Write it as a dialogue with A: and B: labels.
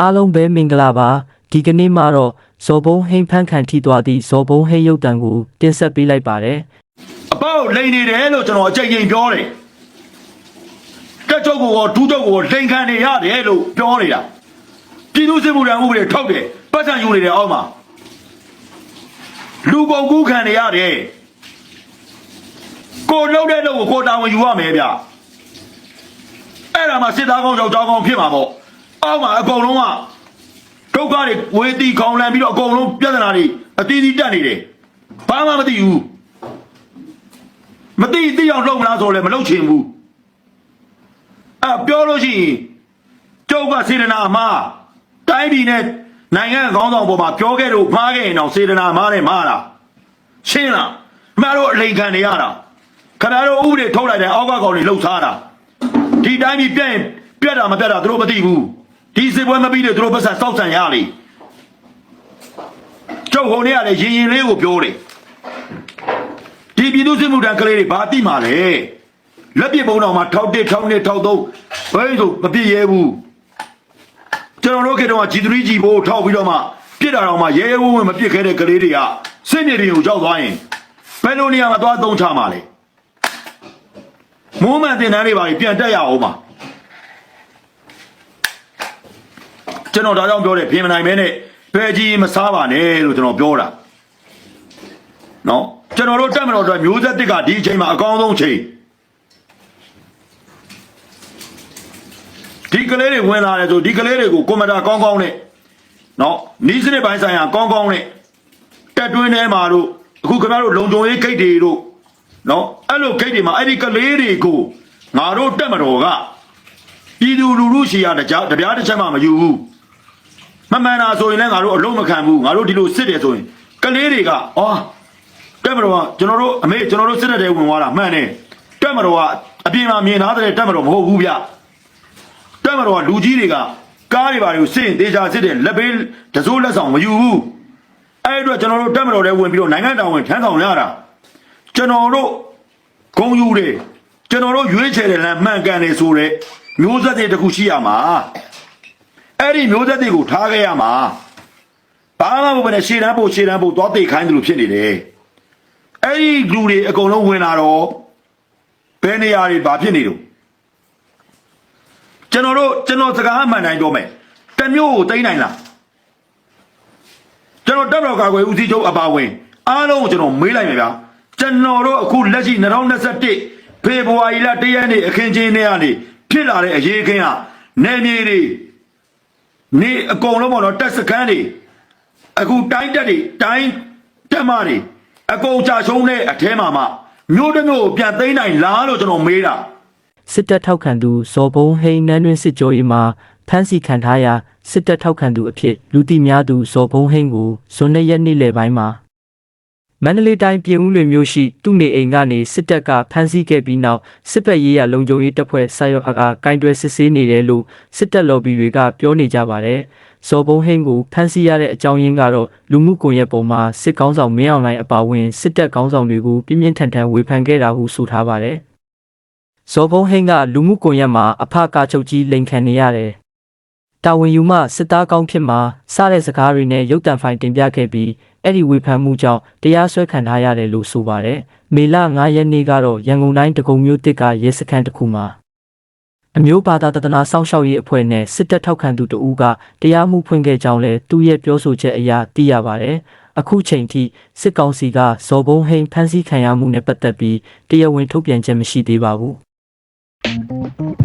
A: အားလုံးပဲမင်္ဂလာပါဒီကနေ့မှာတော့ဇော်ဘုံဟိမ့်ဖန်းခံထိသွားသည့်ဇော်ဘုံဟိမ့်ရုပ်တံကိုတင်ဆက်ပေးလိုက်ပါတယ်
B: အပေါ့လိန်နေတယ်လို့ကျွန်တော်အချိန်ချင်းပြောတယ်တက်ချုပ်ကိုရောဒူးချုပ်ကိုရောလိန်ခံနေရတယ်လို့ပြောနေတာပြည်သူစစ်မှုထမ်းဥပဒေထုတ်တယ်ပတ်စံယူနေတယ်အောက်မှာလူကုန်ကူးခံနေရတယ်ကိုလုံးတဲ့လို့ကိုတာဝန်ယူရမယ်ဗျအဲ့ဒါမှစစ်သားကောင်းယောက်ျားကောင်းဖြစ်မှာပေါ့ အောက်မှာအကုန်လုံးကဒုက္ခတွေဝေတီခေါင်လန်ပြီးတော့အကုန်လုံးပြဿနာတွေအတီးတီးတက်နေတယ်ဘာမှမသိဘူးမသိသိအောင်လုပ်မလားဆိုလည်းမလုပ်ချင်ဘူးအဲပြောလို့ရှိရင်ကျုပ်ကစေတနာအမှားတိုင်းပြည်နဲ့နိုင်ငံခေါင်းဆောင်ပေါ်မှာပြောခဲ့လို့မှားခဲ့ရင်တော့စေတနာအမှားနဲ့မှားတာရှင်းလားအမှန်တော့အလိန်ခံနေရတာခဏတော့ဥပဒေထုတ်လိုက်တယ်အောက်ကကောင်တွေလှုပ်ရှားတာဒီတိုင်းပြည်ပြက်ရင်ပြက်တာမပြက်တာသူတို့မသိဘူး ဒီစစ်ပွဲမပြီးလို့သူတို့ပတ်ဆက်စောက်ဆန်ရလေကျုပ်ဟိုနေ့ကလည်းရင်ရင်လေးကိုပြောတယ်ဒီပြည်သူစစ်မှုထမ်းကလေးတွေဘာတိမာလဲလက်ပစ်ပုံတော်မှာထောက်တစ်ထောက်နှစ်ထောက်သုံးဘယ်ဆိုမပြည့်ရဲဘူးကျွန်တော်တို့ခေတ္တက G3G ဘိုးထောက်ပြီးတော့မှပြစ်တာတော့မှရဲရဲဝံ့ဝံ့မပြစ်ခဲ့တဲ့ကလေးတွေကစစ်မြေတွေကိုကြောက်သွားရင်ဘယ်လိုနေရာမှာသွားသုံးချမှာလဲမိုးမှန်တင်တန်းတွေပါပြန်တက်ရအောင်ပါ ကျွန်တော်ဒါကြောင့်ပြောတယ်ပြင်မနိုင်မဲနဲ့ဖဲကြီးမစားပါနဲ့လို့ကျွန်တော်ပြောတာနော်ကျွန်တော်တို့တက်မတော်အတွက်မျိုးဆက်တစ်ကဒီအချိန်မှာအကောင်းဆုံးချိန်ဒီကလေးတွေဝင်လာတယ်ဆိုဒီကလေးတွေကိုကွန်ပျူတာကောင်းကောင်းနဲ့နော်နီးစနစ်ပိုင်းဆိုင်ရာကောင်းကောင်းနဲ့တက်တွင်းထဲမှာတို့အခုခင်ဗျားတို့လုံခြုံရေးဂိတ်တွေတို့နော်အဲ့လိုဂိတ်တွေမှာအဲ့ဒီကလေးတွေကိုငါတို့တက်မတော်ကပြည်သူလူထုရှီရတကြားတပြားတစ်ချက်မှမယူဘူး မမှန်တာဆိုရင်လည်းငါတို့အလုံးမခံဘူးငါတို့ဒီလိုစစ်တယ်ဆိုရင်ကလေးတွေကအော်တက်မတော်ကကျွန်တော်တို့အမေကျွန်တော်တို့စစ်တပ်တွေဝင်သွားတာမှန်တယ်တက်မတော်ကအပြင်မှာမြင်ထားတဲ့တက်မတော်မဟုတ်ဘူးဗျတက်မတော်ကလူကြီးတွေကကားတွေပါတွေကိုစစ်ရင်တေချာစစ်တယ်လက်ပေးတစိုးလက်ဆောင်မယူဘူးအဲ့အတွက်ကျွန်တော်တို့တက်မတော်တွေဝင်ပြီးတော့နိုင်ငံတော်ဝင်ထမ်းဆောင်ရတာကျွန်တော်တို့ဂုံယူတယ်ကျွန်တော်တို့ရွေးချယ်တယ်လမ်းမှန်ကန်တယ်ဆိုတဲ့မျိုးဆက်တွေတစ်ခုရှိရမှာ အဲ့ဒီမျိုးဆက်တွေကိုထားခဲ့ရမှာဘာမှမဟုတ်ဘဲနဲ့ရှေ့တန်းပို့ရှေ့တန်းပို့သွားသိခိုင်းတယ်လို့ဖြစ်နေတယ်အဲ့ဒီလူတွေအကုန်လုံးဝင်လာတော့ဘယ်နေရာတွေဘာဖြစ်နေလို့ကျွန်တော်တို့ကျွန်တော်စကားအမှန်တိုင်းပြောမယ်တစ်မျိုးကိုတိမ့်နိုင်လားကျွန်တော်တက်တော်ကာကွယ်ဦးစီးချုပ်အပါဝင်အားလုံးကိုကျွန်တော်မေးလိုက်မယ်ဗျာကျွန်တော်တို့အခုလက်ရှိ2021ဖေဖော်ဝါရီလ1ရက်နေ့အခင်းချင်းနေ့ကနေဖြစ်လာတဲ့အရေးခင်းကနေမြေတွေ နေအကုန်လုံးပေါ့နော်တက်စခန်းတွေအခုတိုင်းတက်တွေတိုင်းတက်မတွေအကုန်ကြရှုံးတဲ့အထဲမှာမှမျိုးတစ်မျိုးကိုပြန်သိမ်းနိုင်လားလို့ကျွန်တော်မေးတာ
A: စစ်တပ်ထောက်ခံသူဇော်ဘုံဟိမ့်နန်းတွင်စစ်ကြောရေးမှာဖမ်းဆီးခံထားရာစစ်တပ်ထောက်ခံသူအဖြစ်လူသိများသူဇော်ဘုံဟိမ့်ကိုဇွန်နှစ်ရက်နေ့လယ်ပိုင်းမှာ မန္တလေးတိုင်းပြည်ဦးလွင်မြို့ရှိသူ့နေအိမ်ကနေစစ်တပ်ကဖမ်းဆီးခဲ့ပြီးနောက်စစ်ပတ်ရေးရလုံခြုံရေးတပ်ဖွဲ့ဆာယောအခါကင်တွယ်စစ်ဆေးနေတယ်လို့စစ်တပ်လော်ဘီတွေကပြောနေကြပါတယ်။ဇော်ဘုံဟိမ့်ကိုဖမ်းဆီးရတဲ့အကြောင်းရင်းကတော့လူမှုကွန်ရက်ပေါ်မှာစစ်ကောင်းဆောင်မင်းအောင်လှိုင်အပါအဝင်စစ်တပ်ကောင်းဆောင်တွေကိုပြင်းပြင်းထန်ထန်ဝေဖန်ခဲ့တာဟုဆိုထားပါတယ်။ဇော်ဘုံဟိမ့်ကလူမှုကွန်ရက်မှာအဖကာချုပ်ကြီးလိန်ခံနေရတယ်။ တာဝန်ယူမှစစ်သားကောင်းဖြစ်မှာစတဲ့စကားတွေနဲ့ရုပ်တံဖိုင်တင်ပြခဲ့ပြီးအဲ့ဒီဝေဖန်မှုကြောင့်တရားစွဲခံထားရတယ်လို့ဆိုပါတယ်။မေလ9ရက်နေ့ကတော့ရန်ကုန်တိုင်းတကုံမြို့တစ်ကရဲစခန်းတစ်ခုမှာအမျိုးဘာသာတဒနာစောင့်ရှောက်ရေးအဖွဲ့နဲ့စစ်တပ်ထောက်ခံသူတဦးကတရားမှုဖွင့်ခဲ့ကြောင်းလည်းသူ့ရဲ့ပြောဆိုချက်အရသိရပါတယ်။အခုချိန်ထိစစ်ကောင်စီကဇော်ဘုံဟိန်ဖမ်းဆီးခံရမှုနဲ့ပတ်သက်ပြီးတရားဝင်ထုတ်ပြန်ချက်မရှိသေးပါဘူး။